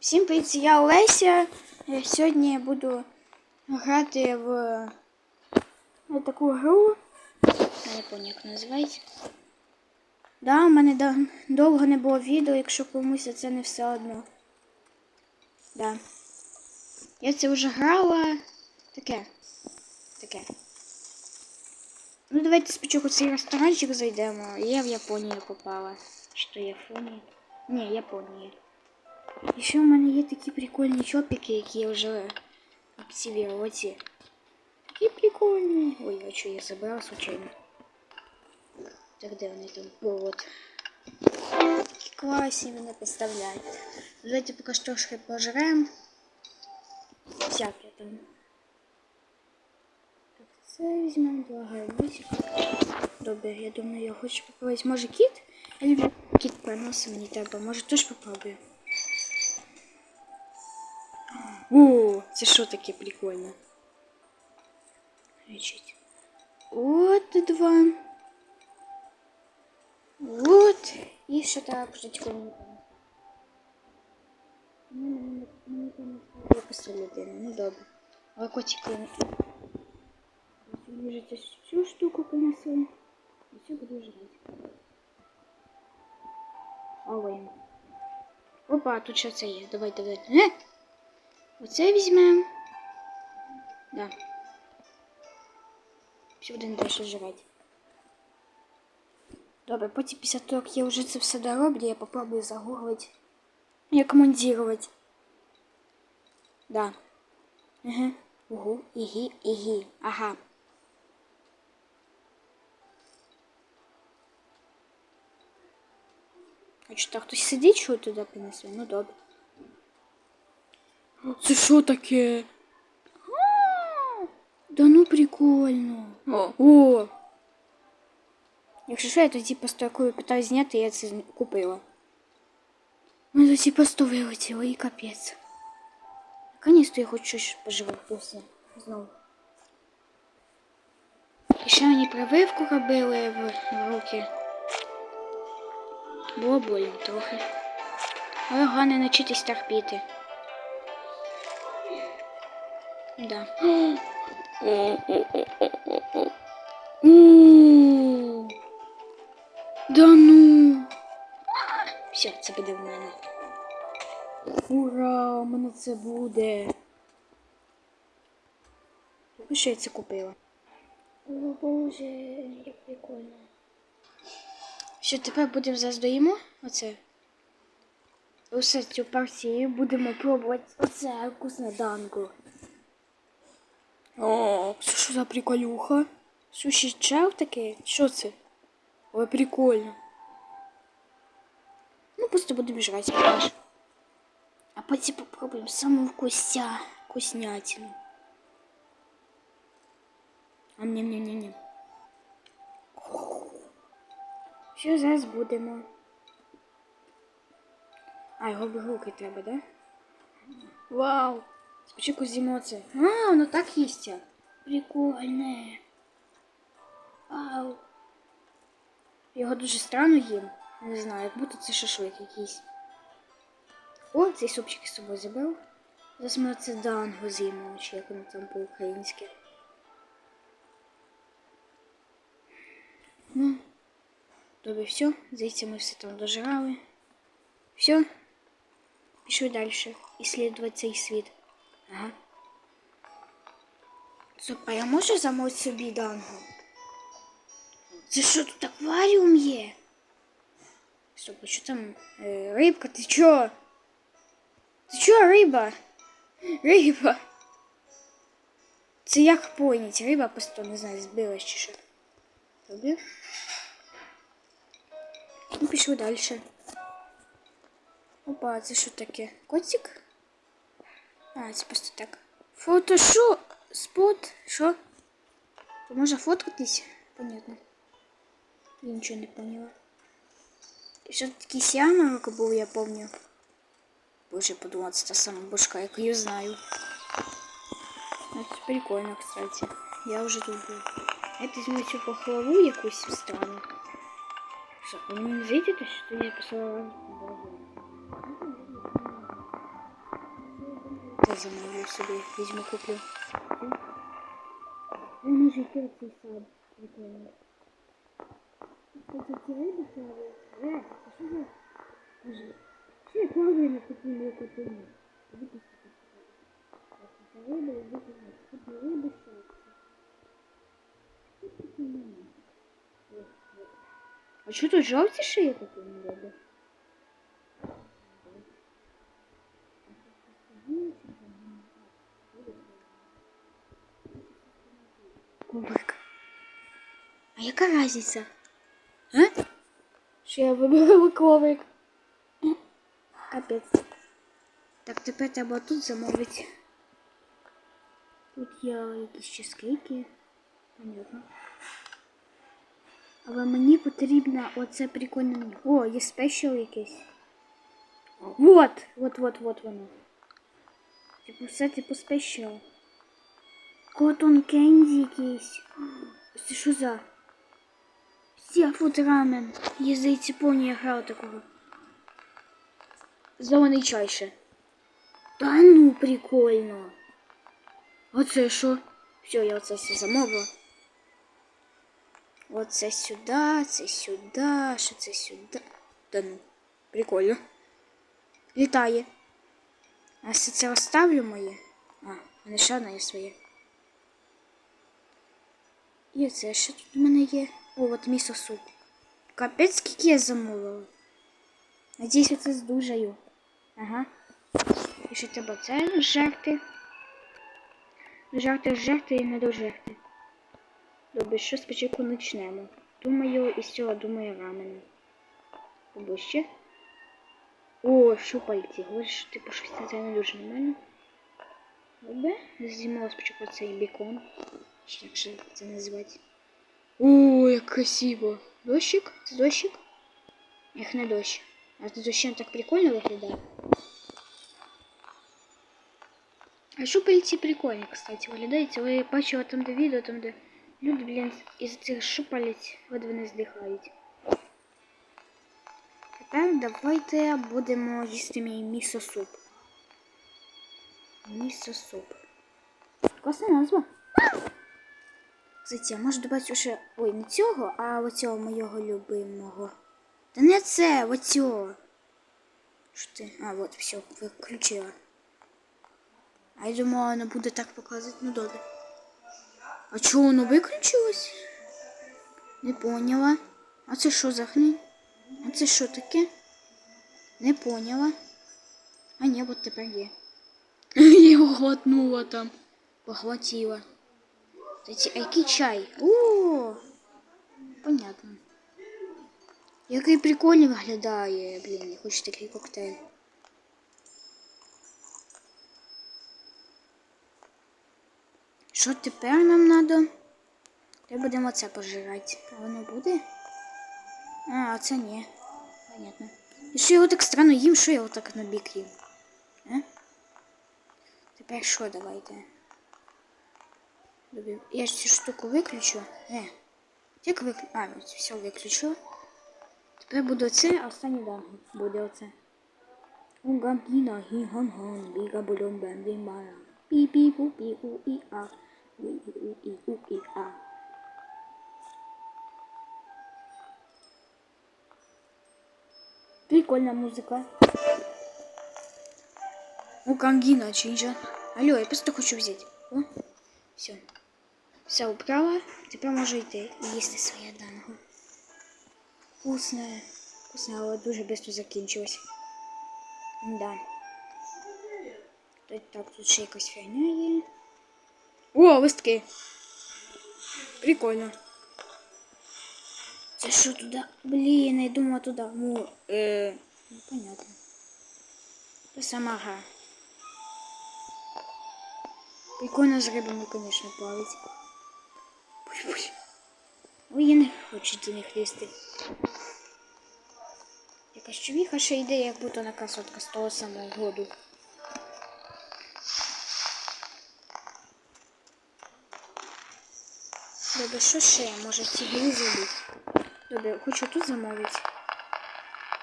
Всім привіт, я Олеся. Сьогодні я буду грати в таку гру. Я не пам'ятаю, як називається. Да, у мене довго не було відео, якщо комусь це не все одно. Да. Я це вже грала. Таке. Таке. Ну, давайте спочатку цей ресторанчик зайдемо. Я в Японію попала. Що Японія? Ні, Японія. І ще в мене є такі прикольні чопики, які я вже активувала. Оці. Такі прикольні. Ой, а що я забрала случайно? Так де вони там? О, от. Такі класні представляють. Давайте поки що трошки пожрем. Всяке там. Так, це візьмемо два гарбузика. Добре, я думаю, я хочу попробувати. Може кіт? Я люблю кіт приносить мені треба. Може теж попробую. О, це що таке прикольне? Значить, от два. От. І що треба пожитку мені Мені мені там просто людина. Ну добре. Але котики. Вже цю штуку понесли. І все буду жрати. Ой. Опа, тут це є. Давай, давай. Е! Оце візьмемо. Да. Все будемо далі жрати. Добре, потім після того, як я вже це все дороблю, я попробую загуглити, як монтувати. Да. Ага. Угу. Ігі, ігі. Ага. А що так хтось сидить, що туди принесли? Ну добре. Це що таке? Да ну прикольно. О. О! Якщо що, я тоді просто яку питаю зняти, я це купила. Ну тоді просто вилетіло і капець. Наконец-то я хоч щось поживу вкусне. Знову. І ще мені прививку робили в, в руки. Було больно трохи. Але головне навчитись терпіти. Да. Да ну. Все, це буде в мене. Ура, у мене це буде. Ну, Що я це купила? О боже, як прикольно. Що тепер будемо заздоїмо оце? Усе цю партію будемо пробувати оце вкусне данку. О, це що за приколюха? Суші чав таке? Що це? Ой, прикольно. Ну, просто будемо жрати. А потім попробуємо саму вкуся, вкуснятину. А ням ням ням ням Що зараз будемо? А, його в руки треба, да? Вау! Спочатку з'їмо це. А, воно так їсться. Прикольне. Вау. Його дуже странно їм. Не знаю, як будто це шашлик якийсь. О, цей супчик з собою забрав. Зараз ми це данго з'їмо, чи як воно там по-українськи. Ну, добре, все. Здається, ми все там дожрали. Все. Пішли далі. Ісследувати цей світ. Ага. Стоп, а я можу замовити собі дангу? Це що тут акваріум є? Стоп, а що там? Е, рибка, ти чо? Ти чо, риба? Риба. Це як понять? Риба просто, не знаю, збилась чи що. Добре. Ну, пішли далі. Опа, це що таке? Котик? А, це просто так. Фото що? Спот? Що? То може фоткатись? Понятно. Я нічого не поняла. І що такий сіанок був, я помню. Боже, подумала, це та сама бушка, яку я знаю. Ну, Це прикольно, кстати. Я вже тут був. Это візьму цю пахлаву якусь странну. Що, ви мені не зайдете, що я писала замовлю собі. Візьму куплю. Я можу йти в цей сад. Прикольно. Кстати, ці риби плавають. Е, а що за... Боже, що я плаваю на такій мілкотині? Випустити. Це риби, я випустити. Тут не риби, що це? Що таке немає? А що тут жовті шиї такі А яка разниця? А? Що я вибрала коврик? Капець. Так, тепер треба тут замовити. Тут є якісь чизкейки. Понятно. Але мені потрібно оце прикольне меню. О, є спешл якийсь. Вот, вот, вот, вот воно. Типу, все типу спешл. Котон кенді якийсь. Це що за? Сіфуд рамен. Я здається, повні я грала такого. Зелений чай ще. Та ну, прикольно. А це що? Все, я оце все замовила. Оце сюди, це сюди, що це сюди. Та ну, прикольно. Літає. А все це оставлю моє. А, в мене ще одна є своє. І оце що тут у мене є? О, от місо суп. Капець, скільки я замовила. Надіюсь, це здужаю. Ага. І ще треба це жерти. Жарти, жерти і не дожерти. Добре, що спочатку почнемо. Думаю, із цього думаю рамен. Поближче. О, шупальці. Говориш, типу, щось це не дуже нормально. Добре. Зімала спочатку цей бікон. Чи як же це називати? О, як красиво. Дощик? Це дощик? Як не дощ. А це дощем так прикольно виглядає. А шупальці прикольні, кстати, виглядають. Але я бачила там, де відео, там, де люди, блін, із цих шупалець ледве не здихають. Тепер давайте будемо їсти мій місо-суп. Місо-суп. Класна назва. Кстати, може добавити ще... Ой, не цього, а оцього моєго любимого. Та не це, оцього. Що ти? А, от, все, виключила. А я думала, воно буде так показувати. Ну добре. А чого воно виключилось? Не поняла. А це що за хрень? А це що таке? Не поняла. А ні, от тепер є. Я глотнула там. Поглотила. Кстати, а який чай? О, понятно. Який прикольний виглядає, блін, я хочу такий коктейль. Що тепер нам треба? Тепер будемо це пожирати. А воно буде? А, це ні. Понятно. І що я його так странно їм, що я його так на бік їм? А? Тепер що давайте? Добре. Я ж цю штуку виключу. Е. Як виключу? А, ось все виключу. Тепер буде оце, а останній данг буде оце. Угампіна, гі-гон-гон, біга-бульон, бен-бім-бара. Пі-пі-пу-пі-у-і-а. У-і-у-і-у-і-а. Прикольная музыка. У Кангина Чинджа. Алло, я просто хочу взять. О, все. Все убрала. Тепер можу йти і їсти своє данго. Вкусне. Вкусне, але дуже швидко закінчилось. Да. Так, тут ще якась фігня є. О, листки. Прикольно. Це що туди? Блін, я думала туди. Ну, е, ну понятно. Це сама гра. Прикольно з рибами, конечно, плавать. Ой, я не хочу до них лізти. Якась човіха ще йде, як будто на красотка з того самого году. Добре, що ще? Може ці дві зробити? Добре, хочу тут замовити.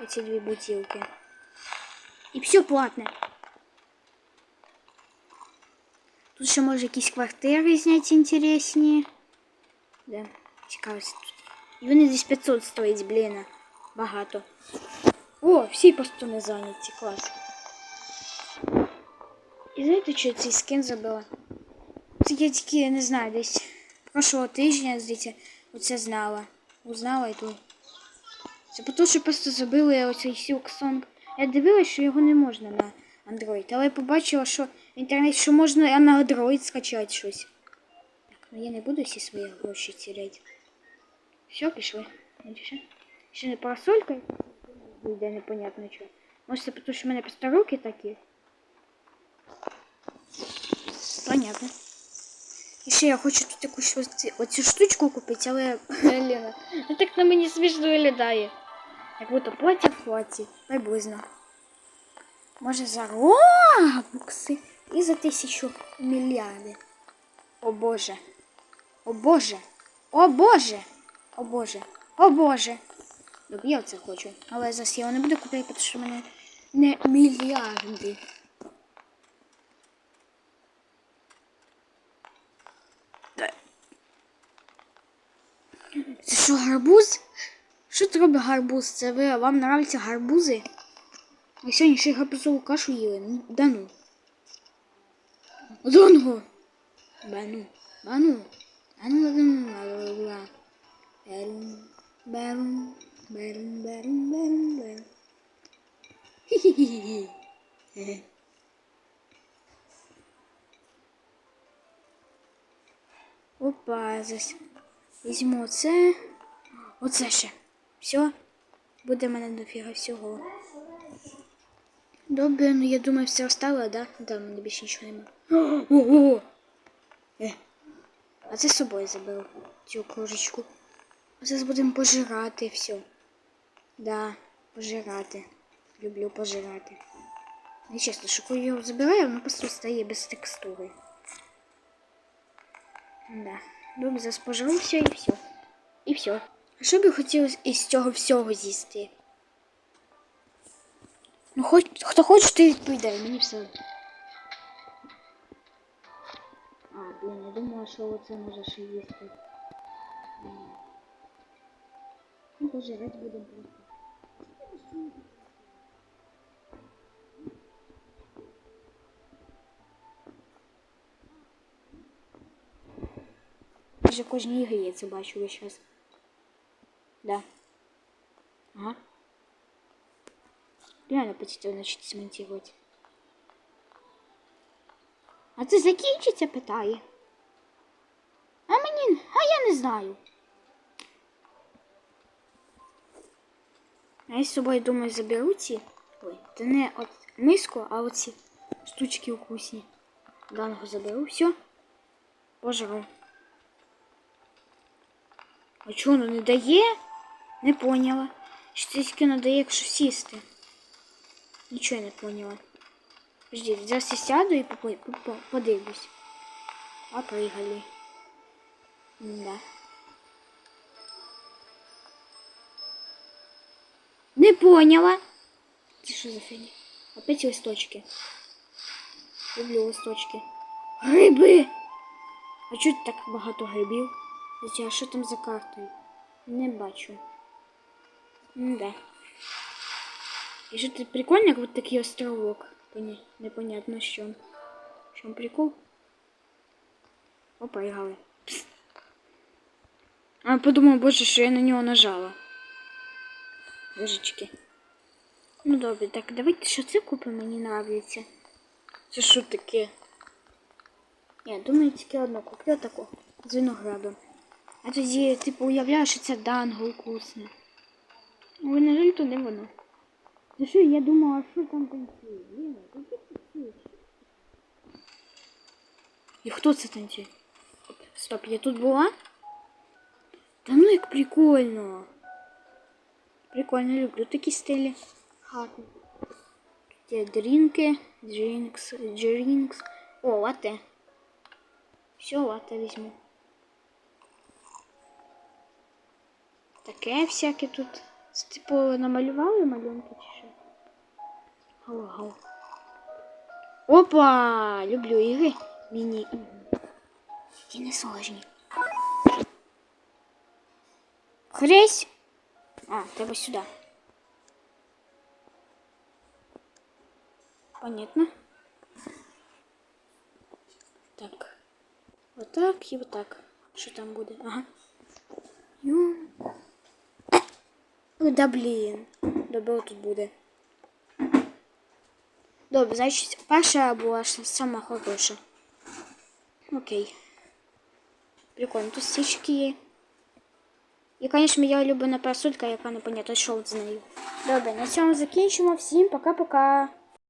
Оці дві бутилки. І все платне. Тут ще може якісь квартири зняти інтересні. Да, цікаво. І вони десь 500 стоять, блін. Багато. О, всі просто не зайняті, клас. І знаєте, що я цей скин забила? Це я тільки, я не знаю, десь прошлого тижня, здається, оце знала. Узнала і тут. Це по тому, що просто забили оцей Silk Я дивилась, що його не можна на Android, але я побачила, що в інтернеті, що можна на Android скачати щось. Ну я не буду всі свої гроші теряти. Все, пішли. Ще, ще не парасолька йде непонятно що. Може, це тому, що в мене просто руки такі. Понятно. І ще я хочу тут якусь ось- оцю штучку купити, але Лена, ну так на мені смішно виглядає. Як будто плаття в платі, приблизно. Може за робокси і за тисячу мільярди. О Боже. О Боже. О Боже. О Боже. О Боже. Добре, я це хочу. Але зараз я не буду купляти, тому що в мене не мільярди. Це що, гарбуз? Що це робить гарбуз? Це ви, вам нравляться гарбузи? Ви сьогодні ще гарбузову кашу їли? Ну, Да ну. Да ну. Бану. Ану. Берун, берун, берун, берун, берун, берун. Хі-хі-хі-хі. Хе-хе. Опа, зараз візьму оце. Оце ще. Все. Буде в мене дофіга всього. Добре, ну я думаю, все остало, да? Да, в мене більше нічого нема. Ого! Е. А це з собою заберу цю кружечку. Зараз будемо пожирати все. Да, пожирати. Люблю пожирати. Не чесно, що коли я його забираю, воно просто стає без текстури. Да. Добре, зараз пожру все і все. І все. А що би хотілося із цього всього з'їсти? Ну, хоч, хто хоче, ти відповідай, мені все. Думала, що оце може ще їсти. Ну, пожирати будемо просто. Вже кожній ігрі я це бачу весь час. Да. Ага. Реально почти начать смонтировать. А це закінчиться, питає. А мені, а я не знаю. А я з собою думаю заберу ці. Ой, це не от миску, а оці штучки вкусні. Данго заберу. Все. Пожру. А чого воно не дає? Не поняла. Що це тільки надає, якщо сісти. Нічого не поняла. Подожди, зараз я сяду і подивлюсь. А пригали. Да. Не поняла. Це що за фігня? Опять листочки. Люблю листочки. Гриби! А чого так багато грибів? Хоча, а що там за картою? Не бачу. Да. І що це прикольно, вот такий островок. Поня... Непонятно що. В чому прикол? Опригали. А подумав, боже, що я на нього нажала. Божечки. Ну добре, так давайте що це купимо, мені нравиться. Це що таке? Я думаю, тільки одну куплю таку з виноградом. А тоді, типу, уявляю, що це данго вкусне. Ой, на жаль, то не воно. За що я думала, що там танцює? Ліна, які танцює? І хто це танцює? Стоп, я тут була? Та ну як прикольно. Прикольно, люблю такі стилі. Гарно. Тут є дрінки, дрінкс, дрінкс. О, лате. Все, лате візьму. Таке всяке тут. Це, типу, намалювали малюнки чи що? Опа! Люблю ігри. Міні. І не сложні. Хресь. А, треба сюди. Понятно. Так. Вот так і вот так. Що там буде? Ага. Ю. Ой, Да блін. Добро тут буде. Добре, значить, перша була ж сама хороша. Окей. Прикольно, тут стічки є. І, звісно, моя улюблена просулька, яка непонятно, що з нею. Добре, на цьому закінчимо. Всім пока-пока.